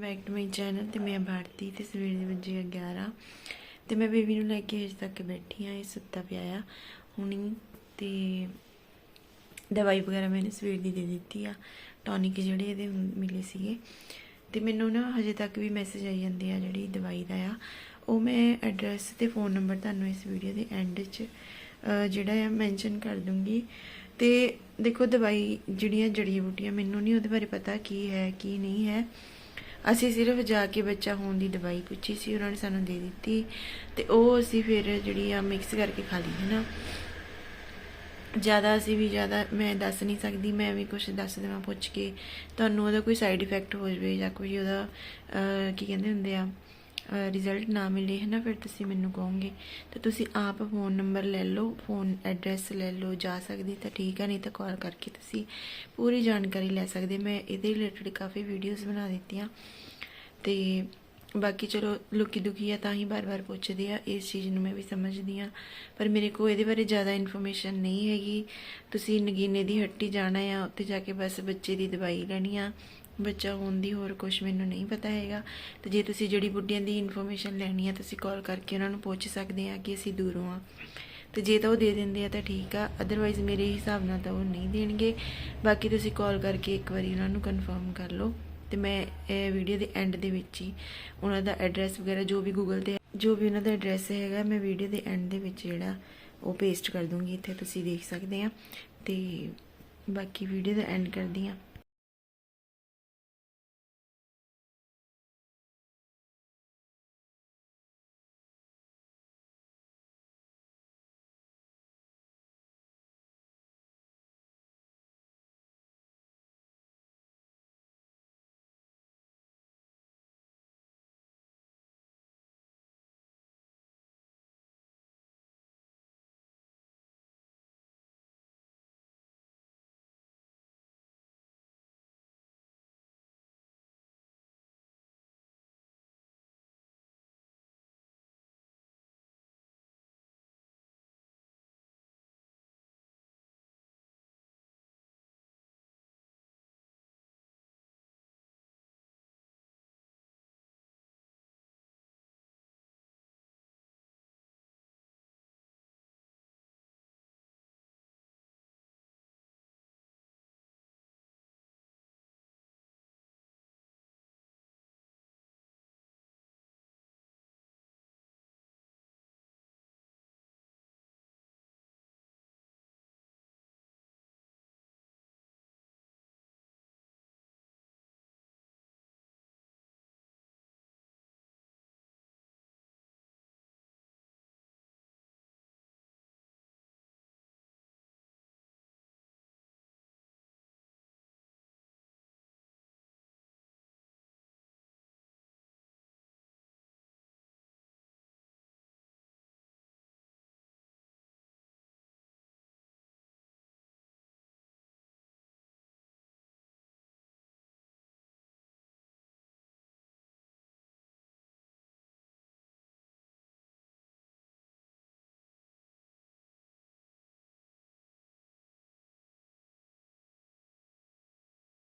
Back to my channel ਤੇ ਮੈਂ ਭਾਰਤੀ ਤੇ ਸਵੇਰ ਦੇ ਵਜੇ 11 ਤੇ ਮੈਂ ਬੇਬੀ ਨੂੰ ਲੈ ਕੇ ਹਜੇ ਤੱਕ ਬੈਠੀ ਆ ਇਹ ਸੁੱਤਾ ਪਿਆ ਆ। ਹੁਣੀ ਤੇ ਦਵਾਈ ਵਗੈਰਾ ਮੈंने ਸਵੇਰ ਦੀ ਦੇ ਦਿੱਤੀ ਆ। ਟੌਨਿਕ ਜਿਹੜੇ ਇਹਦੇ ਮਿਲੇ ਸੀਗੇ। ਤੇ ਮੈਨੂੰ ਨਾ ਹਜੇ ਤੱਕ ਵੀ ਮੈਸੇਜ ਆਈ ਜਾਂਦੇ ਆ ਜਿਹੜੀ ਦਵਾਈ ਦਾ ਆ। ਉਹ ਮੈਂ ਐਡਰੈਸ ਤੇ ਫੋਨ ਨੰਬਰ ਤੁਹਾਨੂੰ ਇਸ ਵੀਡੀਓ ਦੇ ਐਂਡ 'ਚ ਜਿਹੜਾ ਆ ਮੈਂਸ਼ਨ ਕਰ ਦੂੰਗੀ। ਤੇ ਦੇਖੋ ਦਵਾਈ ਜਿਹੜੀਆਂ ਜੜੀਆਂ ਬੂਟੀਆਂ, ਮੈਨੂੰ ਨਹੀਂ ਉਹਦੇ ਬਾਰੇ ਪਤਾ ਕੀ ਹੈ, ਕੀ ਨਹੀਂ ਹੈ। ਅਸੀਂ ਸਿਰਫ ਜਾ ਕੇ ਬੱਚਾ ਹੋਣ ਦੀ ਦਵਾਈ ਪੁੱਛੀ ਸੀ, ਉਹਨਾਂ ਨੇ ਸਾਨੂੰ ਦੇ ਦਿੱਤੀ ਤੇ ਉਹ ਅਸੀਂ ਫਿਰ ਜਿਹੜੀ ਆ ਮਿਕਸ ਕਰਕੇ ਖਾ ਲਈ ਹੈ ਨਾ ਜ਼ਿਆਦਾ ਅਸੀਂ ਵੀ ਜ਼ਿਆਦਾ, ਮੈਂ ਦੱਸ ਨਹੀਂ ਸਕਦੀ, ਮੈਂ ਵੀ ਕੁਝ ਦੱਸ ਦੇਵਾਂ ਪੁੱਛ ਕੇ, ਤੁਹਾਨੂੰ ਉਹਦਾ ਕੋਈ ਸਾਈਡ ਇਫੈਕਟ ਹੋ ਜਾਵੇ ਜਾਂ ਕੋਈ ਉਹਦਾ ਕੀ ਕਹਿੰਦੇ ਹੁੰਦੇ ਆ ਰਿਜ਼ਲਟ ਨਾ ਮਿਲੇ ਹੈ ਨਾ ਫਿਰ ਤੁਸੀਂ ਮੈਨੂੰ ਕਹੋਗੇ। ਤਾਂ ਤੁਸੀਂ ਆਪ ਫੋਨ ਨੰਬਰ ਲੈ ਲਓ ਫੋਨ ਐਡਰੈਸ ਲੈ ਲਓ, ਜਾ ਸਕਦੀ ਤਾਂ ਠੀਕ ਆ, ਨਹੀਂ ਤਾਂ ਕਾਲ ਕਰਕੇ ਤੁਸੀਂ ਪੂਰੀ ਜਾਣਕਾਰੀ ਲੈ ਸਕਦੇ। ਮੈਂ ਇਹਦੇ ਰਿਲੇਟਡ ਕਾਫੀ ਵੀਡੀਓਜ਼ ਬਣਾ ਦਿੱਤੀਆਂ। ਤੇ ਬਾਕੀ ਚਲੋ ਲੁਕੀ ਦੁਖੀ ਆ, ਤਾਂ ਹੀ ਬਾਰ-ਬਾਰ ਪੁੱਛਦੇ ਆ। ਇਸ ਚੀਜ਼ ਨੂੰ ਮੈਂ ਵੀ ਸਮਝਦੀ ਆ। ਪਰ ਮੇਰੇ ਕੋਲ ਇਹਦੇ ਬਾਰੇ ਜ਼ਿਆਦਾ ਇਨਫੋਰਮੇਸ਼ਨ ਨਹੀਂ ਹੈਗੀ। ਤੁਸੀਂ ਨਗੀਨੇ ਦੀ ਹੱਟੀ ਜਾਣਾ ਆ, ਉੱਥੇ ਜਾ ਕੇ ਬਸ ਬੱਚੇ ਦੀ ਦਵਾਈ ਲੈਣੀ ਆ। ਬੱਚਾ ਹੋਣ ਦੀ ਹੋਰ ਕੁਝ ਮੈਨੂੰ ਨਹੀਂ ਪਤਾ ਹੈਗਾ। ਤੇ ਜੇ ਤੁਸੀਂ ਜੜੀ ਬੁੱਟੀਆਂ ਦੀ ਇਨਫੋਰਮੇਸ਼ਨ ਲੈਣੀ ਆ, ਤੁਸੀਂ ਕਾਲ ਕਰਕੇ ਉਹਨਾਂ ਨੂੰ ਪੁੱਛ ਸਕਦੇ ਆ ਕਿ ਅਸੀਂ ਦੂਰੋਂ ਆ। ਤੇ ਜੇ ਤਾਂ ਉਹ ਦੇ ਦਿੰਦੇ ਆ ਤਾਂ ਠੀਕ ਆ ਅਦਰਵਾਈਜ਼ ਮੇਰੇ ਹਿਸਾਬ ਨਾਲ ਤਾਂ ਉਹ ਨਹੀਂ ਦੇਣਗੇ। ਬਾਕੀ ਤੁਸੀਂ ਕਾਲ ਕਰਕੇ ਇੱਕ ਵਾਰੀ ਉਹਨਾਂ ਨੂੰ ਕਨਫਰਮ ਕਰ ਲਓ। ਤੇ ਮੈਂ ਇਹ ਵੀਡੀਓ ਦੇ ਐਂਡ ਦੇ ਵਿੱਚ ਹੀ ਉਹਨਾਂ ਦਾ ਐਡਰੈਸ ਵਗੈਰਾ ਜੋ ਵੀ ਗੂਗਲ ਤੇ ਜੋ ਵੀ ਉਹਨਾਂ ਦਾ ਐਡਰੈਸ ਹੈਗਾ, ਮੈਂ ਵੀਡੀਓ ਦੇ ਐਂਡ ਦੇ ਵਿੱਚ ਜਿਹੜਾ ਉਹ ਪੇਸਟ ਕਰ ਦੂੰਗੀ। ਇੱਥੇ ਤੁਸੀਂ ਦੇਖ ਸਕਦੇ ਆ। ਤੇ ਬਾਕੀ ਵੀਡੀਓ ਦਾ ਐਂਡ ਕਰਦੀ ਆ।